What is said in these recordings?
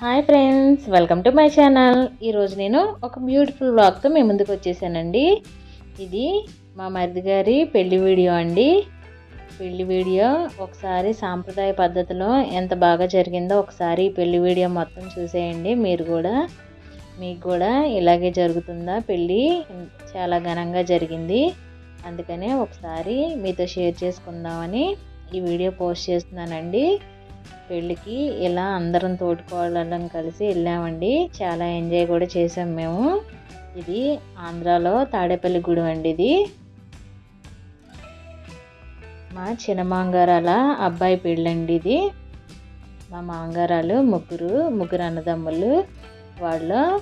Hi friends welcome to my channel. ఈరోజు నేను ఒక బ్యూటిఫుల్ బ్లాగ్తో మీ ముందుకు వచ్చేసానండి. ఇది మా మరిది గారి పెళ్ళి వీడియో అండి. పెళ్ళి వీడియో ఒకసారి సాంప్రదాయ పద్ధతిలో ఎంత బాగా జరిగిందో ఒకసారి ఈ పెళ్ళి వీడియో మొత్తం చూసేయండి. మీరు కూడా మీకు కూడా ఇలాగే జరుగుతుందా పెళ్ళి చాలా ఘనంగా జరిగింది. అందుకనే ఒకసారి మీతో షేర్ చేసుకుందామని ఈ వీడియో పోస్ట్ చేస్తున్నానండి. పెళ్ళికి ఇలా అందరం తోడుకోవాలని కలిసి వెళ్ళామండి. చాలా ఎంజాయ్ కూడా చేసాం మేము. ఇది ఆంధ్రాలో తాడేపల్లి గుడి అండి ఇది. మా చిన్న మాంగారాల అబ్బాయి పెళ్ళండి ఇది. మా మాంగారాలు ముగ్గురు ముగ్గురు అన్నదమ్ములు. వాళ్ళు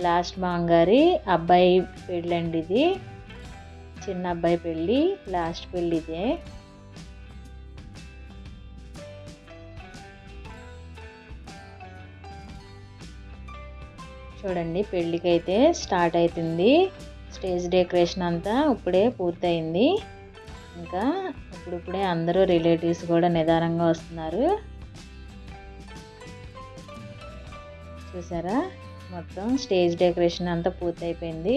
లాస్ట్ మాంగారి అబ్బాయి పెళ్ళండి ఇది. చిన్న అబ్బాయి పెళ్ళి లాస్ట్ పెళ్ళి ఇదే. చూడండి పెళ్ళికైతే స్టార్ట్ అవుతుంది స్టేజ్ డెకరేషన్ అంతా ఇప్పుడే పూర్తయింది. ఇంకా ఇప్పుడిప్పుడే అందరూ రిలేటివ్స్ కూడా నిదానంగా వస్తున్నారు. చూసారా? మొత్తం స్టేజ్ డెకరేషన్ అంతా పూర్తయిపోయింది.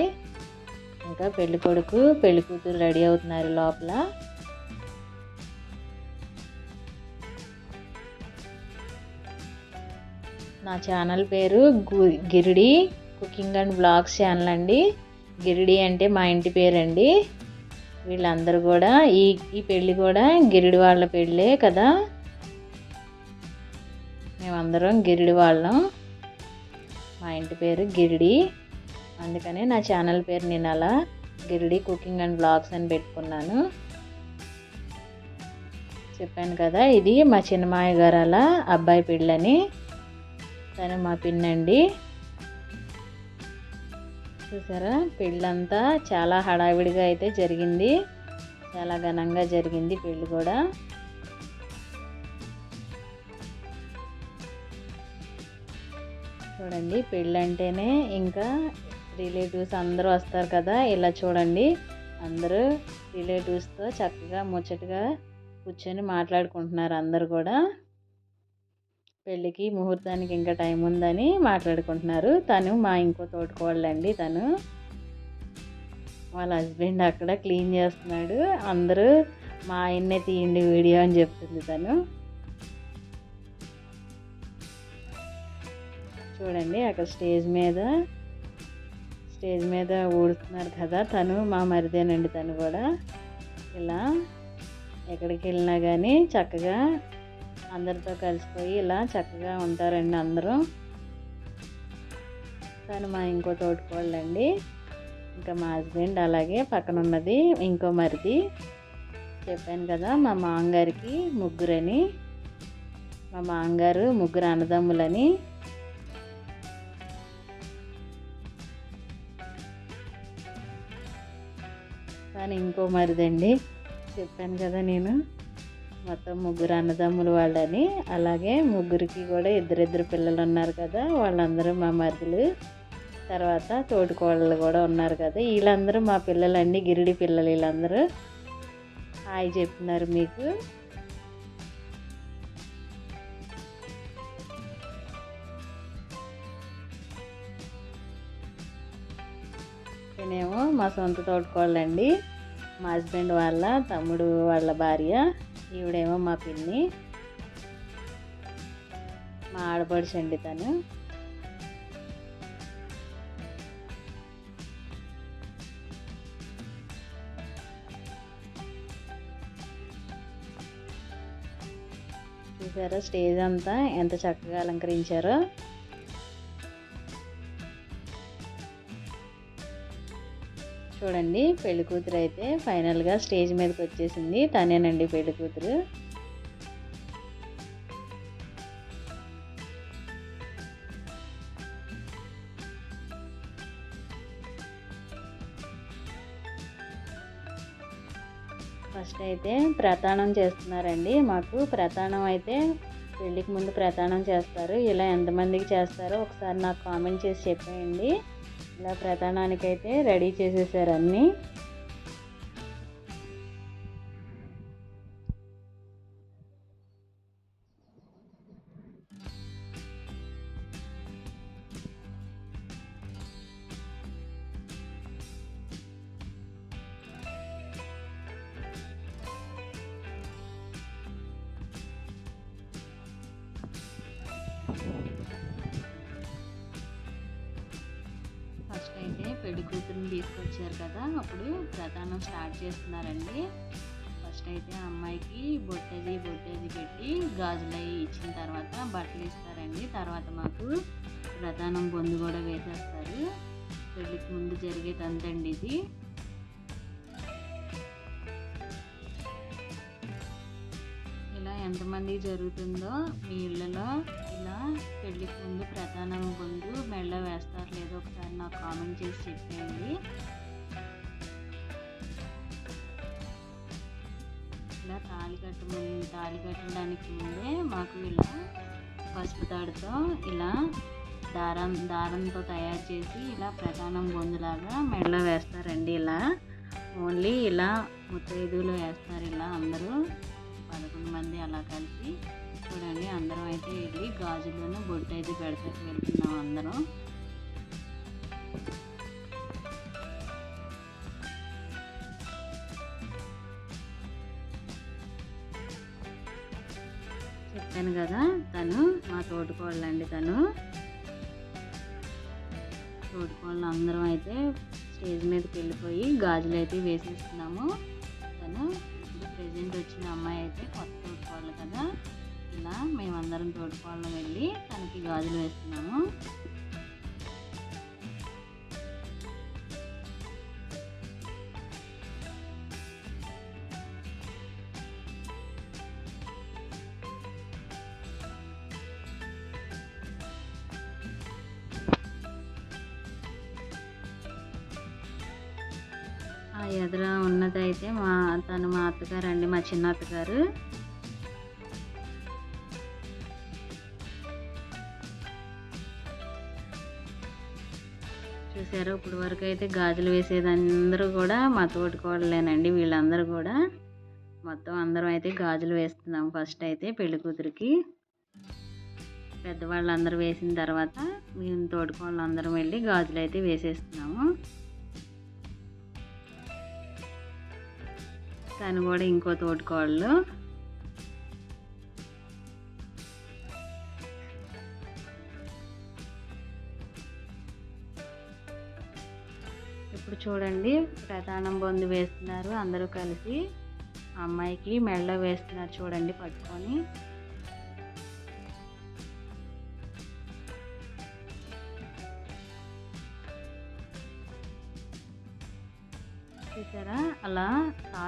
ఇంకా పెళ్ళికొడుకు పెళ్ళికూతురు రెడీ అవుతున్నారు లోపల. నా ఛానల్ పేరు గు- Giridi cooking and vlogs channel అండి. గిరిడి అంటే మా ఇంటి పేరండి. వీళ్ళందరూ కూడా ఈ ఈ పెళ్ళి కూడా గిరిడి వాళ్ళ పెళ్ళే కదా. మేమందరం గిరిడి వాళ్ళం. మా ఇంటి పేరు గిరిడి. అందుకనే నా ఛానల్ పేరు నేను అలా గిరిడి కుకింగ్ అండ్ బ్లాగ్స్ అని పెట్టుకున్నాను. చెప్పాను కదా ఇది మా చిన్నమాయ గారు అలా అబ్బాయి పెళ్ళని. తను మా పిన్నండి. చూసారా? పెళ్ళంతా చాలా హడావిడిగా అయితే జరిగింది. చాలా ఘనంగా జరిగింది పెళ్ళి కూడా. చూడండి పెళ్ళంటేనే ఇంకా రిలేటివ్స్ అందరూ వస్తారు కదా ఇలా చూడండి. అందరూ రిలేటివ్స్తో చక్కగా ముచ్చటగా కూర్చొని మాట్లాడుకుంటున్నారు అందరు కూడా. పెళ్ళికి ముహూర్తానికి ఇంకా టైం ఉందని మాట్లాడుకుంటున్నారు. తను మా ఇంకో తోడుకోవాలండి తను. వాళ్ళ హస్బెండ్ అక్కడ క్లీన్ చేస్తున్నాడు. అందరూ మా ఆయన్నే తీయండి వీడియో అని చెప్తుంది తను. చూడండి అక్కడ స్టేజ్ మీద స్టేజ్ మీద ఊడుతున్నారు కదా తను మా మరిదేనండి తను కూడా. ఇలా ఎక్కడికి వెళ్ళినా కానీ చక్కగా అందరితో కలిసిపోయి ఇలా చక్కగా ఉంటారండి అందరూ. తను మా ఇంకో తోటికోళ్ళండి. ఇంకా మా హస్బెండ్ అలాగే పక్కన ఉన్నది ఇంకో మరిది. చెప్పాను కదా మా మామగారికి ముగ్గురని. మా మామగారు ముగ్గురు అన్నదమ్ములని. కానీ ఇంకో మరిదండి. చెప్పాను కదా నేను. మొత్తం ముగ్గురు అన్నదమ్ములు వాళ్ళని అలాగే ముగ్గురికి కూడా ఇద్దరిద్దరు పిల్లలు ఉన్నారు కదా వాళ్ళందరూ మా మరుదులు. తర్వాత తోటికోళ్ళు కూడా ఉన్నారు కదా వీళ్ళందరూ మా పిల్లలండి గిరిడి పిల్లలు వీళ్ళందరూ. హాయ్ చెప్తున్నారు మీకు. నేనేమో మా సొంత తోటికోళ్ళండి. మా హస్బెండ్ వాళ్ళ తమ్ముడు వాళ్ళ భార్య. ఈవిడేమో మా పిన్ని. మా ఆడపడుచు తను. చూసారా స్టేజ్ అంతా ఎంత చక్కగా అలంకరించారో. చూడండి పెళ్ళి కూతురు అయితే ఫైనల్గా స్టేజ్ మీదకి వచ్చేసింది. తనేనండి పెళ్ళి కూతురు. ఫస్ట్ అయితే ప్రతాణం చేస్తున్నారండి. మాకు ప్రతాణం అయితే పెళ్ళికి ముందు ప్రతాణం చేస్తారు. ఇలా ఎంతమందికి చేస్తారో ఒకసారి నాకు కామెంట్ చేసి చెప్పేయండి. ఇలా ప్రధానానికైతే అయితే రెడీ చేసేసారు అన్నీ. పెళ్ళి కూతురుని తీసుకొచ్చారు కదా అప్పుడు ప్రధానం స్టార్ట్ చేస్తున్నారండి. ఫస్ట్ అయితే అమ్మాయికి బొట్టేది బొట్టేది పెట్టి గాజులు అవి ఇచ్చిన తర్వాత బట్టలు ఇస్తారండి. తర్వాత మాకు ప్రధానం బొందు కూడా వేసేస్తారు. పెళ్ళికి ముందు జరిగేదంతండి ఇది. ఇలా ఎంతమంది జరుగుతుందో మీ ఇళ్ళలో ఇలా పెళ్ళికి ముందు ప్రధానం బొందు మెళ్ళ నాకు కామెంట్ చేసి చెప్పేయండి. ఇలా తాళి కట్టు ముందు తాళి కట్టడానికి ముందే మాకు ఇలా పసుపు తాడుతో ఇలా దారం దారంతో తయారు చేసి ఇలా ప్రధానం గొంతులాగా మెడలో వేస్తారండి ఇలా. ఓన్లీ ఇలా ముత్తైదులు వేస్తారు ఇలా అందరూ. పదకొండు మంది అలా కలిసి. చూడండి అందరం అయితే వెళ్ళి గాజులను బొట్టు అయితే పెడతారు. వెళ్తున్నాం అందరం. చెప్పాను కదా తను మా తోటికోళ్ళండి తను. తోటికోళ్ళు అందరం అయితే స్టేజ్ మీదకి వెళ్ళిపోయి గాజులు అయితే వేసేస్తున్నాము తను ఇప్పుడు ప్రెజెంట్ వచ్చిన అమ్మాయి అయితే కొత్త తోటికోళ్ళు కదా. ఇలా మేమందరం తోటికోళ్ళం వెళ్ళి తనకి గాజులు వేస్తున్నాము ఆ ఎదుర ఉన్నదైతే మా తను మా అత్తగారు అండి మా చిన్న అత్తగారు. చూసారు ఇప్పుడు వరకు అయితే గాజులు వేసేది అందరూ కూడా మా తోటికోడలేనండి వీళ్ళందరూ కూడా. మొత్తం అందరం అయితే గాజులు వేస్తున్నాం ఫస్ట్ అయితే పెళ్ళి కూతురికి. పెద్దవాళ్ళు అందరూ వేసిన తర్వాత మేము తోటికోళ్ళు అందరం వెళ్ళి గాజులు అయితే వేసేస్తున్నాము. తను కూడా ఇంకో తోటికోళ్ళు. ఇప్పుడు చూడండి ప్రధానం బొందు వేస్తున్నారు అందరూ కలిసి. అమ్మాయికి మెడలో వేస్తున్నారు చూడండి పట్టుకొని.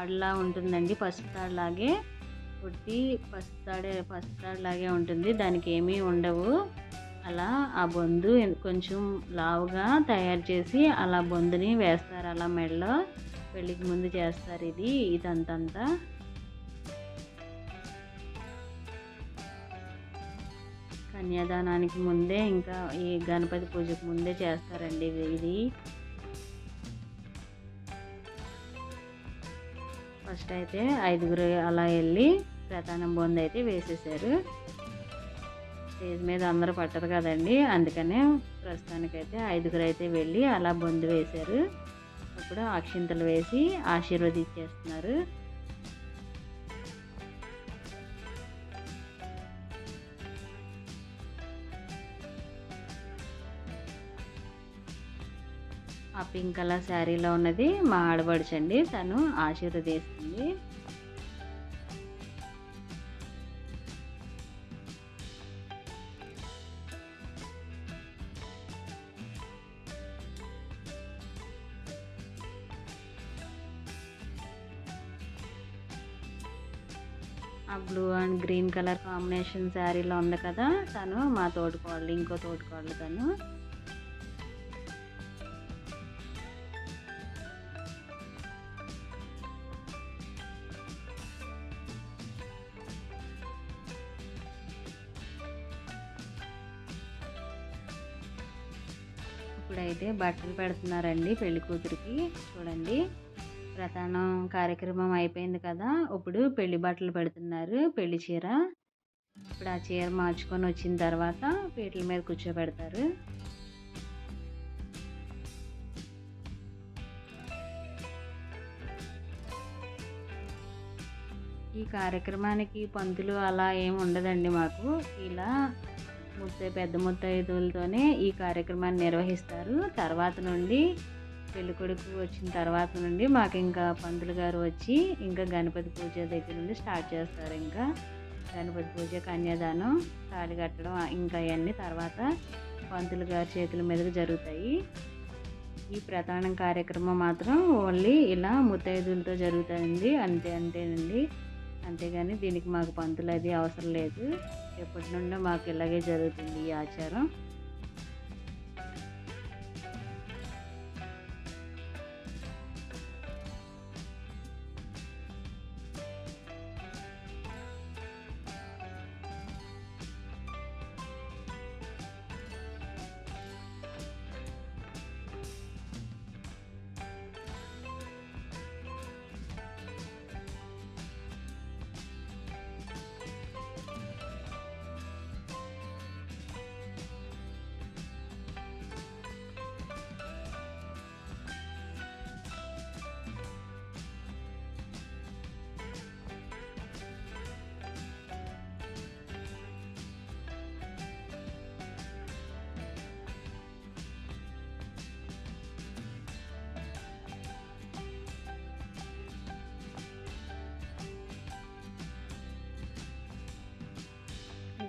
తాడులా ఉంటుందండి పసుపు తాడులాగే. పుట్టి పసుపు తాడే పసుపు తాడులాగే ఉంటుంది. దానికి ఏమీ ఉండవు. అలా ఆ బొందు కొంచెం లావుగా తయారు చేసి అలా బొందుని వేస్తారు. అలా మెడలో పెళ్ళికి ముందు చేస్తారు ఇది ఇదంతంతా కన్యాదానానికి ముందే ఇంకా ఈ గణపతి పూజకు ముందే చేస్తారండి ఇది. ఫస్ట్ అయితే ఐదుగురు అలా వెళ్ళి ప్రధానం బొంది అయితే వేసేసారు. స్టేజ్ మీద అందరూ పట్టరు కదండి. అందుకనే ప్రస్తుతానికైతే ఐదుగురు అయితే వెళ్ళి అలా బొంది వేశారు. ఇప్పుడు అక్షింతలు వేసి ఆశీర్వదించేస్తున్నారు. ఆ పింక్ కలర్ శారీలో ఉన్నది మా ఆడపడుచండి తను ఆశీర్వదిస్తుంది. ఆ blue and green colour combination శారీలో ఉంది కదా తను మా తోటికోళ్ళు ఇంకో తోటికోళ్ళు తను. ఇప్పుడైతే బట్టలు పెడుతున్నారండి పెళ్ళి కూతురికి. చూడండి ప్రధానం కార్యక్రమం అయిపోయింది కదా. ఇప్పుడు పెళ్ళి బట్టలు పెడుతున్నారు పెళ్ళి చీర. ఇప్పుడు ఆ చీర మార్చుకొని వచ్చిన తర్వాత పీటల మీద కూర్చోబెడతారు. ఈ కార్యక్రమానికి పంతులు అలా ఏమి ఉండదండి మాకు. ఇలా ముత్తై పెద్ద ముత్తైదులతోనే ఈ కార్యక్రమాన్ని నిర్వహిస్తారు. తర్వాత నుండి పెళ్ళి కొడుకు వచ్చిన తర్వాత నుండి మాకు ఇంకా పంతులు గారు వచ్చి ఇంకా గణపతి పూజ దగ్గర నుండి స్టార్ట్ చేస్తారు ఇంకా. గణపతి పూజ కన్యాదానం తాళి కట్టడం ఇంకా అవన్నీ తర్వాత పంతులు గారి చేతుల మీదకి జరుగుతాయి. ఈ ప్రధాన కార్యక్రమం మాత్రం ఓన్లీ ఇలా ముత్తైదులతో జరుగుతుంది అంతే అంతేనండి. అంతేగాని దీనికి మాకు పంతులు అది అవసరం లేదు. ఎప్పటి నుండో మాకు ఇలాగే జరుగుతుంది ఈ ఆచారం.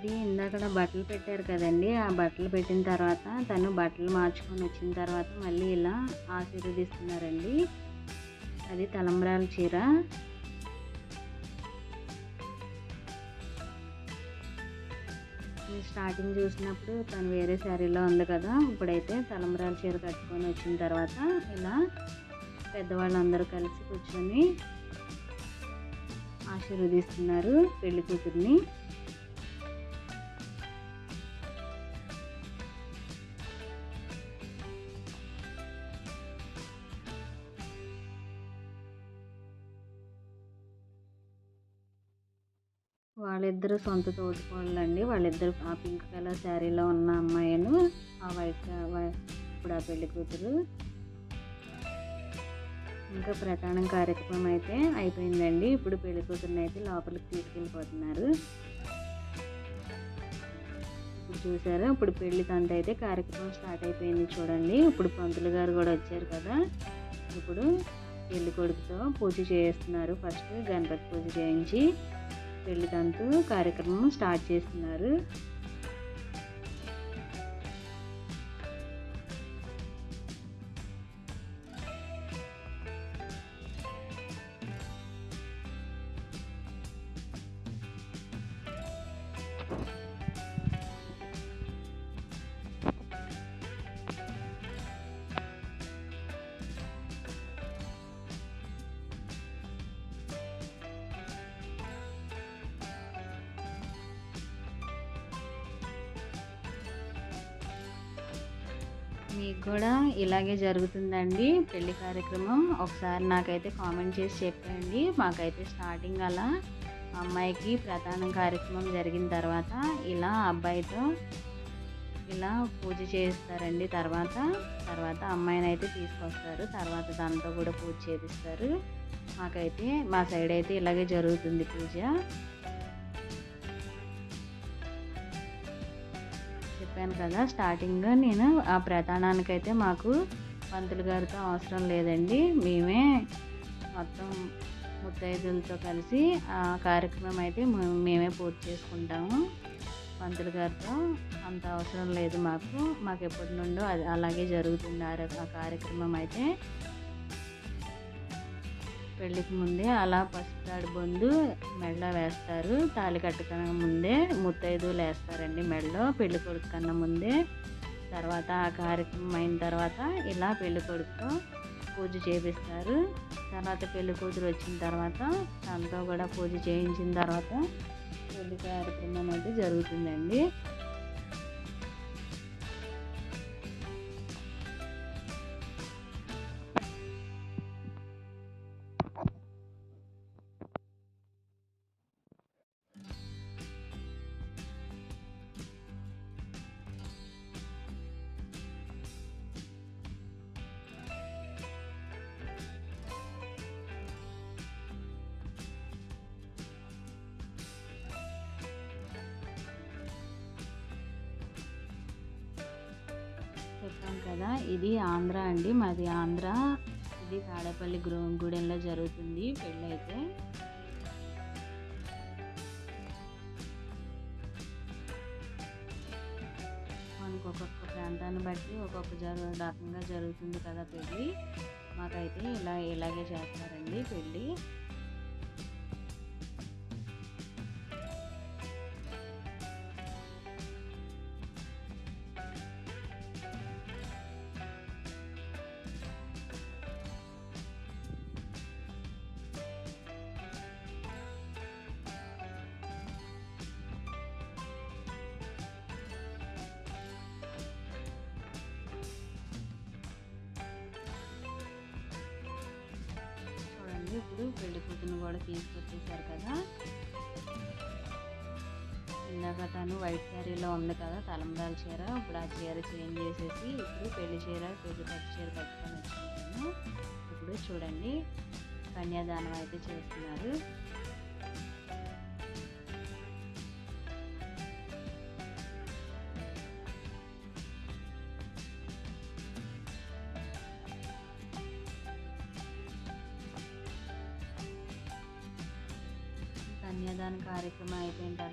ఇది ఇందాక బట్టలు పెట్టారు కదండి. ఆ బట్టలు పెట్టిన తర్వాత తను బట్టలు మార్చుకొని వచ్చిన తర్వాత మళ్ళీ ఇలా ఆశీర్వదిస్తున్నారండి. అది తలంబ్రాల చీర. స్టార్టింగ్ చూసినప్పుడు తను వేరే శారీలో ఉంది కదా. ఇప్పుడైతే తలంబ్రాల చీర కట్టుకొని వచ్చిన తర్వాత ఇలా పెద్దవాళ్ళందరూ కలిసి కూర్చొని ఆశీర్వదిస్తున్నారు పెళ్ళి కూతుర్ని. వాళ్ళిద్దరు సొంత తోటికోళ్ళండి. వాళ్ళిద్దరు ఆ పింక్ కలర్ శారీలో ఉన్న అమ్మాయిను ఆ వైట్ ఇప్పుడు ఆ పెళ్ళి కూతురు. ఇంకా ప్రధాన కార్యక్రమం అయితే అయిపోయిందండి. ఇప్పుడు పెళ్ళి కూతురుని అయితే లోపలికి తీసుకెళ్ళిపోతున్నారు. ఇప్పుడు చూసారా? ఇప్పుడు పెళ్ళి తంత అయితే కార్యక్రమం స్టార్ట్ అయిపోయింది చూడండి. ఇప్పుడు పంతులు గారు కూడా వచ్చారు కదా. ఇప్పుడు పెళ్ళి కొడుకుతో పూజ చేస్తున్నారు ఫస్ట్ గణపతి పూజ చేయించి పెళ్ళి తంతు కార్యక్రమం స్టార్ట్ చేస్తున్నారు. మీకు కూడా ఇలాగే జరుగుతుందండి పెళ్ళి కార్యక్రమం. ఒకసారి నాకైతే కామెంట్ చేసి చెప్పండి. మాకైతే స్టార్టింగ్ అలా అమ్మాయికి ప్రధాన కార్యక్రమం జరిగిన తర్వాత ఇలా అబ్బాయితో ఇలా పూజ చేస్తారండి తర్వాత. తర్వాత అమ్మాయిని అయితే తీసుకొస్తారు. తర్వాత దాంతో కూడా పూజ చేపిస్తారు. మాకైతే మా సైడ్ అయితే ఇలాగే జరుగుతుంది పూజ. చెప్పాను కదా స్టార్టింగ్ నేను ఆ ప్రధానానికైతే మాకు పంతులు గారితో అవసరం లేదండి. మేమే మొత్తం ముత్తైదులతో కలిసి ఆ కార్యక్రమం అయితే మేమే పూర్తి చేసుకుంటాము. పంతులు గారితో అంత అవసరం లేదు మాకు. మాకు ఎప్పటి నుండో అది అలాగే జరుగుతుంది ఆ కార్యక్రమం అయితే. పెళ్ళికి ముందే అలా పసుపు బొందు మెడలో వేస్తారు. తాళి కట్టుకున్న ముందే ముత్తైదులు వేస్తారండి మెడలో పెళ్ళి కొడుకు కన్నా ముందే. తర్వాత ఆ కార్యక్రమం అయిన తర్వాత ఇలా పెళ్ళి కొడుకుతో పూజ చేపిస్తారు. తర్వాత పెళ్ళి కూతురు వచ్చిన తర్వాత తనతో కూడా పూజ చేయించిన తర్వాత పెళ్ళి కార్యక్రమం అయితే జరుగుతుందండి. చెప్పాను కదా ఇది ఆంధ్ర అండి. మాది ఆంధ్ర ఇది తాడేపల్లి గూడెంలో గుడెంలో జరుగుతుంది పెళ్ళైతే. అయితే మనకు ఒక్కొక్క ప్రాంతాన్ని బట్టి ఒక్కొక్క జరు రకంగా జరుగుతుంది కదా పెళ్ళి. మాకైతే ఇలా ఇలాగే చేస్తారండి పెళ్ళి. ఇప్పుడు పెళ్ళి కూతురు కూడా తీసుకొచ్చేసారు కదా. ఇందాక తను వైట్ శారీలో ఉంది కదా తలంబ్రాల చీర. ఇప్పుడు ఆ చీర చేంజ్ చేసేసి ఇప్పుడు పెళ్ళి చీర పెళ్ళి పట్టు చీర కట్టుకొని వచ్చాను. ఇప్పుడు చూడండి కన్యాదానం అయితే చేస్తున్నారు.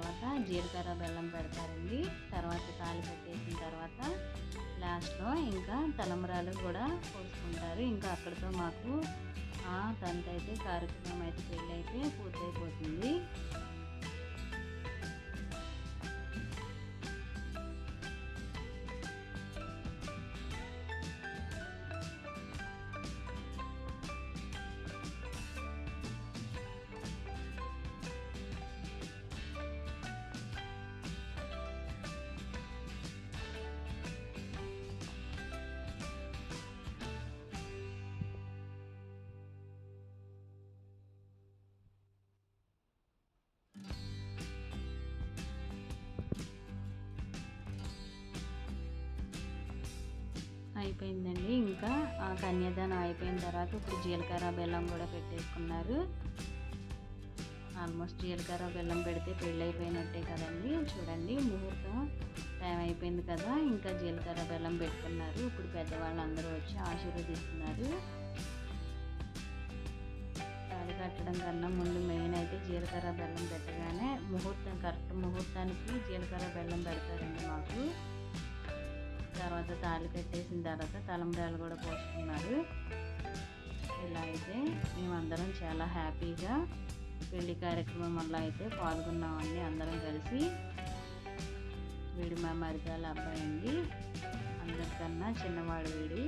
తర్వాత జీలకర్ర బెల్లం పెడతారండి. తర్వాత తాళి పెట్టేసిన తర్వాత లాస్ట్లో ఇంకా తలంబరాలు కూడా పోసుకుంటారు. ఇంకా అక్కడితో మాకు ఆ అయితే కార్యక్రమం అయితే పెళ్ళి అయితే పూర్తయిపోతుంది. అయిపోయిందండి ఇంకా కన్యాదానం అయిపోయిన తర్వాత ఇప్పుడు జీలకర్ర బెల్లం కూడా పెట్టేసుకున్నారు. ఆల్మోస్ట్ జీలకర్ర బెల్లం పెడితే పెళ్ళి అయిపోయినట్టే కదండి. చూడండి ముహూర్తం టైం అయిపోయింది కదా ఇంకా జీలకర్ర బెల్లం పెట్టుకున్నారు. ఇప్పుడు పెద్దవాళ్ళు అందరూ వచ్చి ఆశీర్వదిస్తున్నారు. తాళి కట్టడం కన్నా ముందు మెయిన్ అయితే జీలకర్ర బెల్లం పెట్టగానే ముహూర్తం కరెక్ట్ ముహూర్తానికి జీలకర్ర బెల్లం పెడతారండి మాకు. తర్వాత తాళి కట్టేసిన తర్వాత తలంబ్రాలు కూడా పోసుకున్నారు. ఇలా అయితే మేమందరం చాలా హ్యాపీగా పెళ్ళి కార్యక్రమం వల్ల అయితే పాల్గొన్నామండి అందరం కలిసి. వీడి మా మరిదాల అబ్బాయి అండి. అందరికన్నా చిన్నవాడు వీడి.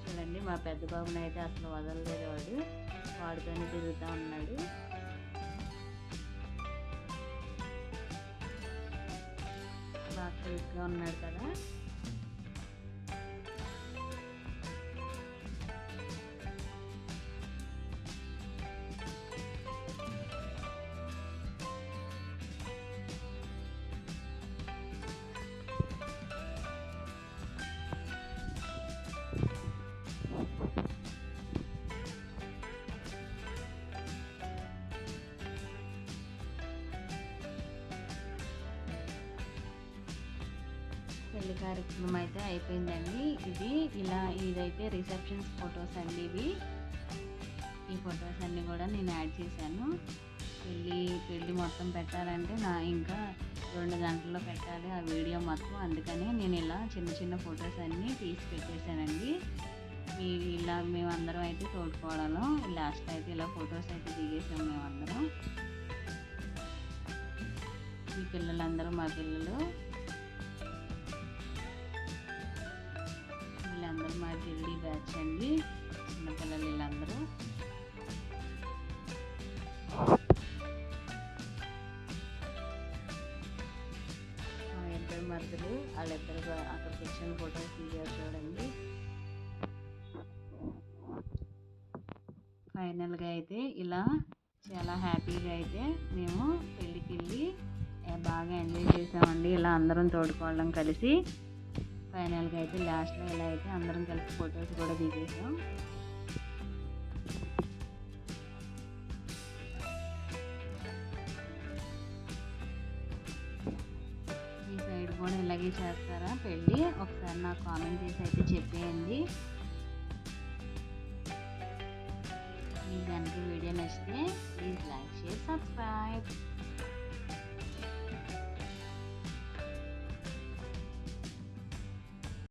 చూడండి మా పెద్ద బాబుని అయితే అసలు వదలలేదు వాడు వాడితోనే తిరుగుతూ ఉన్నాడు. హెల్ప్గా ఉన్నాడు కదా. పెళ్ళి కార్యక్రమం అయితే అయిపోయిందండి. ఇది ఇలా ఇదైతే రిసెప్షన్స్ ఫొటోస్ అండి ఇవి. ఈ ఫొటోస్ అన్నీ కూడా నేను యాడ్ చేశాను. పెళ్ళి పెళ్ళి మొత్తం పెట్టాలంటే నా ఇంకా రెండు గంటల్లో పెట్టాలి ఆ వీడియో మొత్తం. అందుకని నేను ఇలా చిన్న చిన్న ఫొటోస్ అన్నీ తీసి పెట్టేశానండి. మీ ఇలా మేమందరం అయితే తోడుకోవడంలో. లాస్ట్ అయితే ఇలా ఫొటోస్ అయితే దిగేసాం మేమందరం. మీ పిల్లలందరూ మా పిల్లలు. మా ఢిల్లీ బ్యాచ్ అండి. చిన్నపిల్లలు వీళ్ళందరూ. మా ఇద్దరు మరుదులు వాళ్ళిద్దరు అక్కడ అక్కడికి వచ్చిన ఫొటోస్ చూడండి. ఫైనల్గా అయితే ఇలా చాలా హ్యాపీగా అయితే మేము పెళ్ళికి వెళ్ళి బాగా ఎంజాయ్ చేసామండి. ఇలా అందరం తోడుకోవడం కలిసి. ఫైనల్గా అయితే లాస్ట్లో ఇలా అయితే అందరం కలిసి ఫొటోస్ కూడా దిగేసాం. ఈ సైడ్ కూడా ఇలాగే చేస్తారా పెళ్ళి? ఒకసారి నాకు కామెంట్ చేసి అయితే చెప్పేయండి. మీకు కనుక వీడియో నచ్చితే ప్లీజ్ లైక్ షేర్ సబ్స్క్రైబ్.